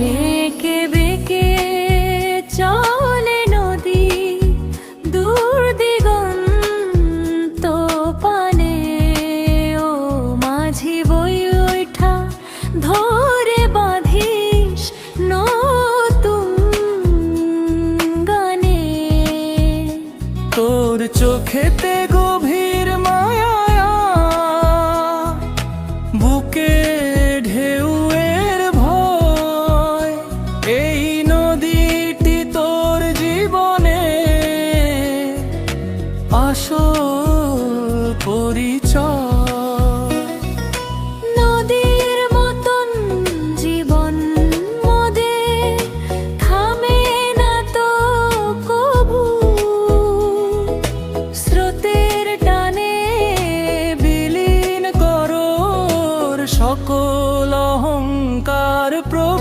একে বেঁকে চলে নদী, দূর পানে। ও মাঝি বই ওঠা, ধরে বাঁধিস নতুন গানে। তোর চোখেতে গভীর মায়া, বুকে আসল পরিচয়। নদীর মতন জীবন মোদের থামে না তো কবু। স্রোতের টানে বিলীন করোর সকল অহংকার প্রভু।